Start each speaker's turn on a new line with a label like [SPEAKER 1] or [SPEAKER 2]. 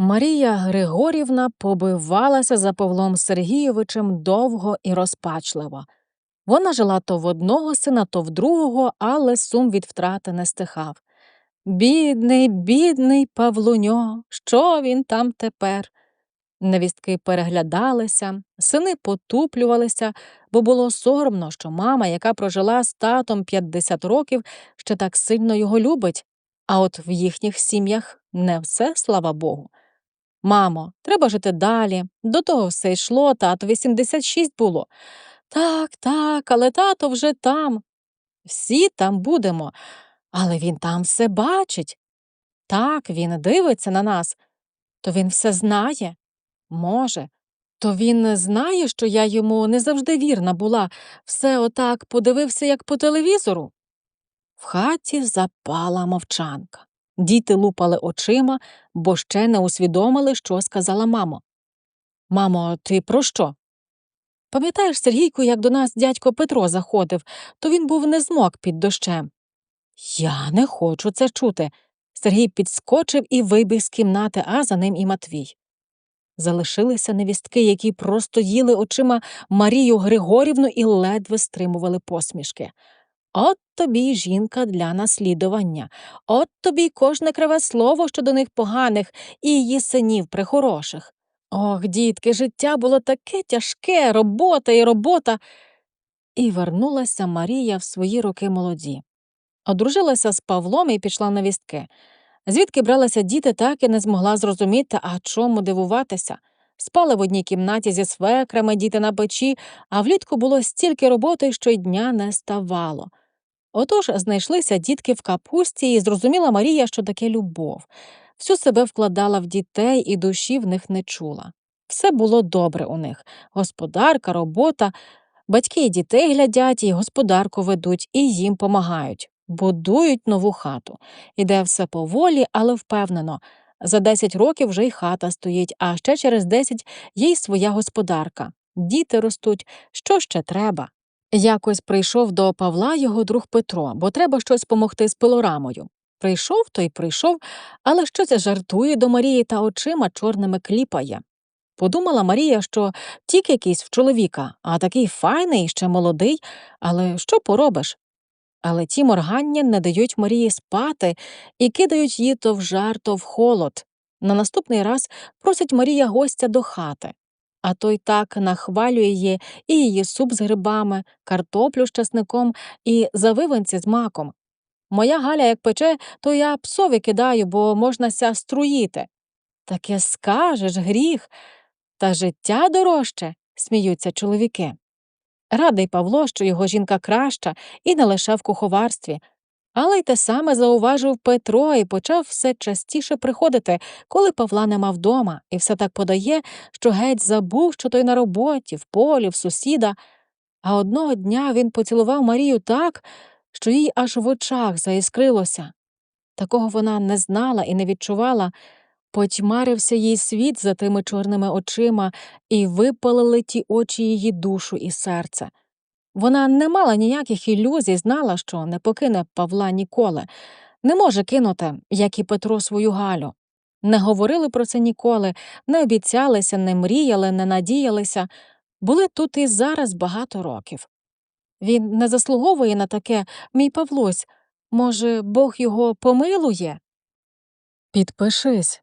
[SPEAKER 1] Марія Григорівна побивалася за Павлом Сергійовичем довго і розпачливо. Вона жила то в одного сина, то в другого, але сум від втрати не стихав. Бідний, бідний Павлуньо, що він там тепер? Невістки переглядалися, сини потуплювалися, бо було соромно, що мама, яка прожила з татом 50 років, ще так сильно його любить, а от в їхніх сім'ях не все, слава Богу. Мамо, треба жити далі. До того все йшло, тато 86 було. Так, так, але тато вже там. Всі там будемо, але він там все бачить. Так, він дивиться на нас. То він все знає? Може. То він знає, що я йому не завжди вірна була, все отак подивився, як по телевізору. В хаті запала мовчанка. Діти лупали очима, бо ще не усвідомили, що сказала мамо. Мамо, ти про що? Пам'ятаєш, Сергійку, як до нас дядько Петро заходив, то він був не змок під дощем. Я не хочу це чути. Сергій підскочив і вибіг з кімнати, а за ним і Матвій. Залишилися невістки, які просто їли очима Марію Григорівну і ледве стримували посмішки. От тобі жінка для наслідування, от тобі кожне криве слово щодо них поганих і її синів прихороших. Ох, дітки, життя було таке тяжке, робота і робота. І вернулася Марія в свої роки молоді. Одружилася з Павлом і пішла на вістки. Звідки бралися діти, так і не змогла зрозуміти, а чому дивуватися. Спали в одній кімнаті зі свекрами, діти на печі, а влітку було стільки роботи, що й дня не ставало. Отож знайшлися дітки в капусті, і зрозуміла Марія, що таке любов. Всю себе вкладала в дітей і душі в них не чула. Все було добре у них господарка, робота, батьки і дітей глядять, і господарку ведуть, і їм помагають, будують нову хату. Іде все поволі, але впевнено. За 10 років вже й хата стоїть, а ще через 10 є й своя господарка. Діти ростуть, що ще треба. Якось прийшов до Павла його друг Петро, бо треба щось помогти з пилорамою. Прийшов то й прийшов, але що це жартує до Марії та очима чорними кліпає. Подумала Марія, що тік якийсь в чоловіка, а такий файний, ще молодий, але що поробиш? Але ті моргання не дають Марії спати і кидають її то в жар, то в холод. На наступний раз просить Марія гостя до хати а той так нахвалює її і її суп з грибами, картоплю з часником і завиванці з маком. Моя Галя як пече, то я псові кидаю, бо можна ся струїти. Таке скажеш, гріх, та життя дорожче, сміються чоловіки. Радий Павло, що його жінка краща і не лише в куховарстві, але й те саме зауважив Петро і почав все частіше приходити, коли Павла нема вдома, і все так подає, що геть забув, що той на роботі, в полі, в сусіда. А одного дня він поцілував Марію так, що їй аж в очах заіскрилося. Такого вона не знала і не відчувала. Потьмарився їй світ за тими чорними очима, і випалили ті очі її душу і серце. Вона не мала ніяких ілюзій, знала, що не покине Павла ніколи, не може кинути, як і Петро свою Галю. Не говорили про це ніколи, не обіцялися, не мріяли, не надіялися, були тут і зараз багато років. Він не заслуговує на таке, мій Павлусь, може, Бог його помилує? Підпишись,